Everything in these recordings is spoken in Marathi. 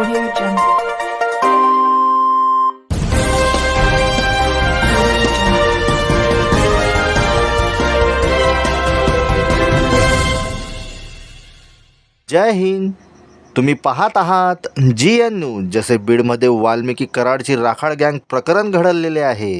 Audio Jungle. जय हिंद तुम्ही पाहत आहात जी एन न्यूज जसे बीडमध्ये वाल्मिकी कराडची राखाड गँग प्रकरण घडलेले आहे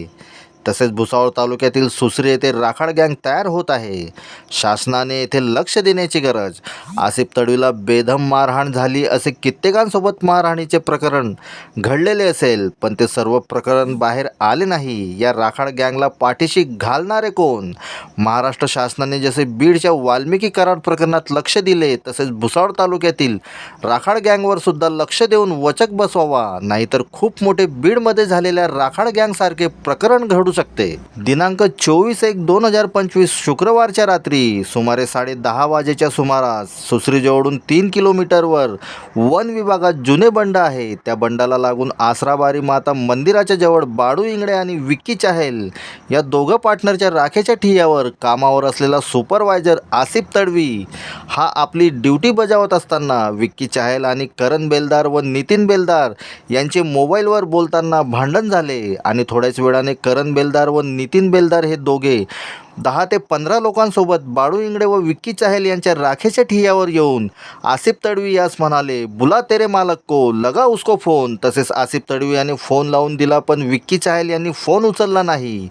तसेच भुसावळ तालुक्यातील सुसरी येथे राखाड गँग तयार होत आहे. शासनाने येथे लक्ष देण्याची गरज. आसिफ तडवीला बेदम मारहाण झाली असे कित्येकांसोबत मारहाणीचे प्रकरण घडलेले असेल पण ते सर्व प्रकरण बाहेर आले नाही. या राखाड गँगला पाठीशी घालणारे कोण? महाराष्ट्र शासनाने जसे बीडच्या वाल्मिकी कराड प्रकरणात लक्ष दिले तसेच भुसावळ तालुक्यातील राखाड गँगवर सुद्धा लक्ष देऊन वचक बसवावा. नाहीतर खूप मोठे बीडमध्ये झालेल्या राखाड गँगसारखे प्रकरण घडू शकते. दिनांक चोवीस एक दोन हजार पंचवीस शुक्रवारच्या रात्री सुमारे साडे दहा वाजेच्या सुमारास सुसरीजवळून तीन किलोमीटरवर वन विभागात जुने बंड आहे. त्या बंडाला लागून आसराबारी माता मंदिराच्या जवळ बाडू इंगडे आणि विक्की चाहेल या दोघं पार्टनरच्या राखेच्या ठियावर कामावर असलेला सुपरवायझर आसिफ तडवी हा आपली ड्युटी बजावत असताना विक्की चाहेल आणि करण बेलदार व नितीन बेलदार यांचे मोबाईलवर बोलताना भांडण झाले आणि थोड्याच वेळाने करण बेलदार व नितीन बेलदार हे दोघे दहा ते पंधरा लोकांसोबत बाळू इंगडे व विक्की चाहेल यांच्या राखेच्या ठियावर येऊन आसिफ तडवी यास म्हणाले बुला तेरे मालक को लगा उसको फोन. तसेच आसिफ तडवी यांनी फोन लावून दिला पण विक्की चाहेल यांनी फोन उचलला नाही.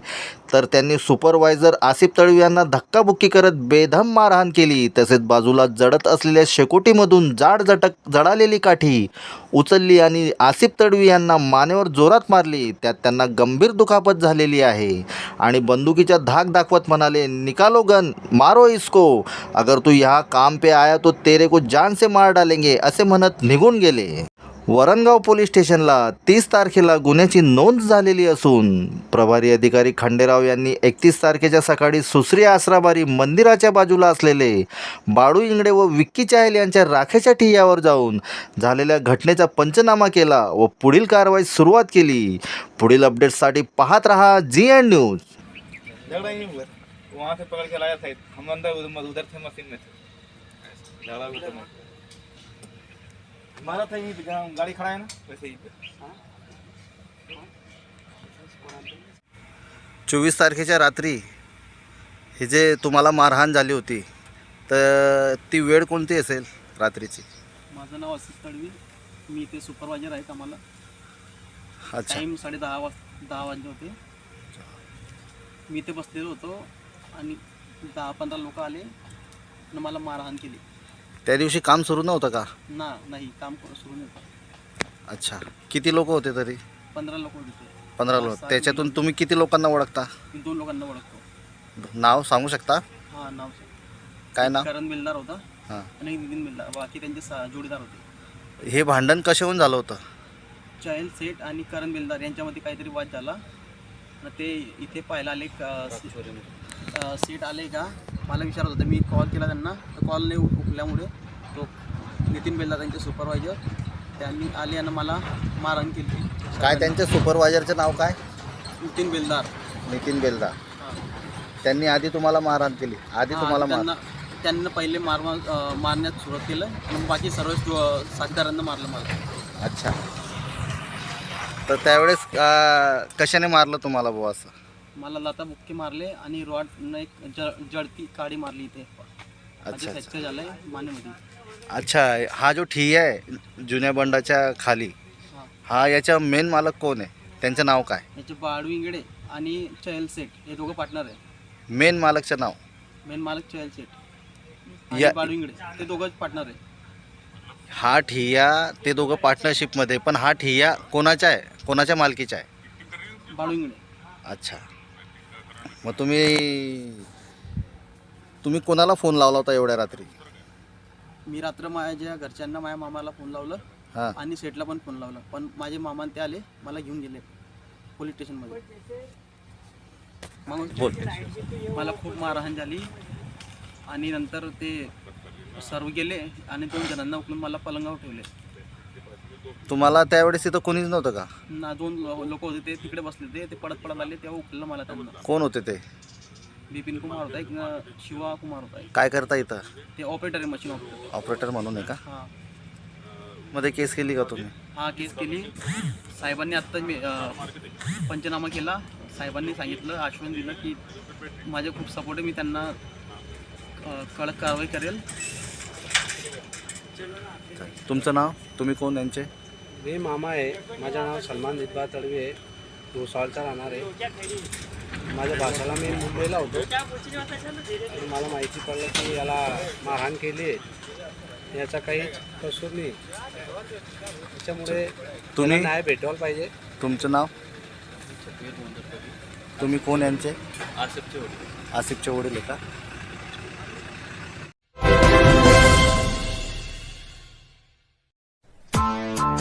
तर त्यांनी सुपरवायझर आसिफ तडवी यांना धक्काबुक्की करत बेधम मारहाण केली. तसेच बाजूला जडत असलेल्या शेकोटीमधून जाड जटक जडालेली काठी उचलली आणि आसिफ तडवी यांना मानेवर जोरात मारली. त्यात त्यांना गंभीर दुखापत झालेली आहे. आणि बंदुकीच्या धाक दाखवत म्हणाले निकालो गन मारो इसको. अगर तू यहाँ काम पे आया तो तेरे को जान से मार डालेंगे असे म्हणत निघून गेले. वरणगाव पोलीस स्टेशनला तीस तारखेला गुन्ह्याची नोंद झालेली असून प्रभारी अधिकारी खंडेराव यांनी एकतीस तारखेच्या सकाळी सुसरी आसराबारी मंदिराच्या बाजूला असलेले बाळू इंगडे व विक्की चाहेल यांच्या राखेच्या ठियावर जाऊन झालेल्या घटनेचा पंचनामा केला व पुढील कारवाई सुरुवात केली. पुढील अपडेट्ससाठी पाहत रहा जी एन न्यूज वहाँ से पकड़ के लाया था हम अंदर उधर उधर थे मशीन में थे. हमारा था यही जहाँ गाड़ी खड़ा है ना वैसे ही। चोवीस तारखेच्या रात्री ही जे तुम्हाला मारहाण झाली होती तर ती वेळ कोणती असेल रात्रीची? माझं नाव आसिफ तडवी मी इथे सुपरवायझर आहे कामाला अच्छा. टाईम साडे दहा वाज दहा वाजले होते. मी इथे बसलेलो होतो आणि दहा पंधरा लोक आले आणि मला मारहाण केली. त्या दिवशी काम सुरू नव्हतं का? ना नाही काम सुरू नव्हतं. अच्छा. किती लोक होते तरी? पंधरा लोक होते. पंधरा लोक. त्याच्यातून तुम्ही किती लोकांना ओळखता? मी दोन लोकांना ओळखतो. नाव सांगू शकता? हां नाव काय नाव? करण बिल्दार होता. हां. आणि नितीन बिल्दार बाकी त्यांचे सा जोडीदार होते. हे भांडण कशाहून झालं होतं? चायल सेठ आणि करण बिल्दार यांच्यामध्ये काहीतरी वाद झाला. आणि ते इथे पाहायला आले का? अ, सीट आले का? मला विचारत होतं मी कॉल केला त्यांना. तर कॉल नाही उठ- उठल्यामुळे तो नितीन बेल्ला त्यांचे सुपरवायझर त्यांनी आले आणि मला मारहाण केली. काय त्यांच्या सुपरवायझरचं नाव काय? नितीन बेलदार. नितीन बेलदार. त्यांनी आधी तुम्हाला मारहाण केली. आधी हां, तुम्हाला मार त्यांना त्यांना पहिले मार अ, मारण्यात सुरुवात केलं आणि बाकी सर्व स्टु- साथीदारांना मारलं मला. अच्छा. तर त्यावेळेस अं, कशाने मारलं तुम्हाला बुवा असं? मला लाता बुक्के मारले आणि रॉड एक ज जडती काडी मारली इथे. अच्छा, माझे फ्रॅक्चर झालंय मानेमध्ये. अच्छा हा जो ठिय्या आहे जुन्या बंडाच्या खाली हां. हा याचा मेन मालक कोण आहे? त्यांचं नाव काय? याचे बाळू इंगडे आणि चहल सेठ हे दोघं पार्टनर आहे. मेन मालकचं नाव? मेन मालक चहल सेठ आणि या- बाळू इंगडे ते दोघंच पार्टनर आहे. हा ठिय्या ते दोघं पार्टनरशिपमध्ये पण हा ठिय्या कोणाचा आहे? कोणाच्या मालकीचा आहे? बाळू इंगडे. अच्छा. मग तुम्ही तुम्ही कोणाला फोन लावला होता एवढ्या रात्री? मी रात्र माझ्या घरच्यांना माझ्या मामाला फोन लावलं हां. आणि सेठला पण फोन लावला. पण माझे मामा ते आले मला घेऊन गेले पोलीस स्टेशनमध्ये. मग बोल. मला खूप मारहाण झाली आणि नंतर ते सर्व गेले आणि दोन जणांना उकलून मला पलंगावर ठेवले. तुम्हाला त्यावेळेस तिथं कोणीच नव्हतं का? ना दोन लोक होते ते तिकडे बसले होते ते पडत पडत आले तेव्हा उकललं मला त्यांना कोण होते ते? बिपिन कुमार होता एक शिवा कुमार होता एक. काय करता इथं? ते ऑपरेटर आहे मशीन ऑपरेटर ऑपरेटर म्हणून आहे का? हां. मध्ये केस केली का तुम्ही? हा केस केली. साहेबांनी आत्ता मी अं, पंचनामा केला. साहेबांनी सांगितलं आश्वासन दिलं की माझे खूप सपोर्ट आहे मी त्यांना अं, कडक कारवाई करेल. तुमचं नाव? तुम्ही कोण यांचे? मी मामा आहे. माझं नाव सलमान दिदबा तडवी आहे. भुसावळचा राहणार आहे. माझ्या भाषाला मी मुंबईला होतो. आणि मला माहिती पडलं की याला मारहाण केली आहे. याचा काहीच कसूर नाही. त्याच्यामुळे तुम्ही? न्याय भेटवायला पाहिजे. तुमचं नाव? तुम्ही कोण यांचे? आसिफचे वडील आहे का?